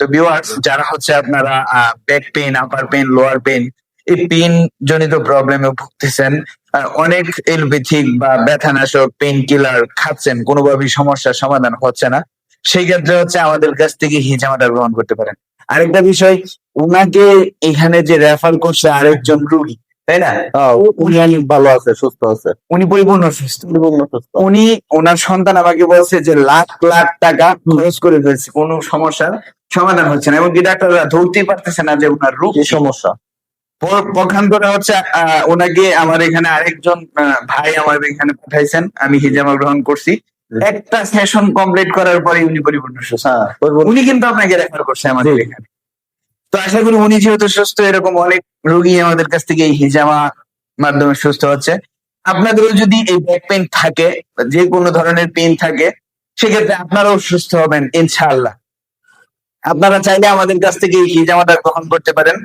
তো ভিউয়ার্স যারা হচ্ছে আপনারা back pain upper pain lower pain এই পেন জনিত প্রবলেমে ভুগতেছেন অনেক এলোপ্যাথিক বা ব্যথানাশক পেন কিলার খাচ্ছেন, কোনোভাবেই সমস্যার সমাধান হচ্ছে না। সেই ক্ষেত্রে হচ্ছে আমাদের কাছ থেকে হিজামাটা গ্রহণ করতে পারেন। আরেকটা বিষয় ওনাকে এখানে যে রেফার করছে আরেকজন রুগী তাই না? উনি ভালো আছে সুস্থ আছে। উনি পরিপূর্ণ সুস্থ। পরিপূর্ণ সুস্থ। উনি ওনার সন্তান আমাকে বলছে যে লাখ লাখ টাকা খরচ করে ফেলছে কোনো সমস্যার সমাধান হচ্ছে না। এমনকি ডাক্তাররা ধরতেই পারতেছে না যে ওনার রোগ সমস্যা? পক্ষান্তরে হচ্ছে ওনাকে আমার এখানে আরেকজন ভাই আমার এখানে পাঠাইছেন। আমি হিজামা গ্রহণ করছি। একটা সেশন কমপ্লিট করার পরে উনি পরিপূর্ণ সুস্থ। হ্যাঁ উনি কিন্তু আপনাকে রেফার করছে আমাদের এখানে। তো আশা করি উনি যেহেতু সুস্থ, এরকম অনেক রোগী আমাদের কাছ থেকে এই হিজামা মাধ্যমে সুস্থ হচ্ছে। আপনাদেরও যদি এই ব্যাক পেন থাকে, যে কোনো ধরনের পেন থাকে, সেক্ষেত্রে আপনারাও সুস্থ হবেন, ইনশাআল্লাহ। আপনারা চাইলে আমাদের কাছ থেকে এই হিজামাটা গ্রহণ করতে পারেন।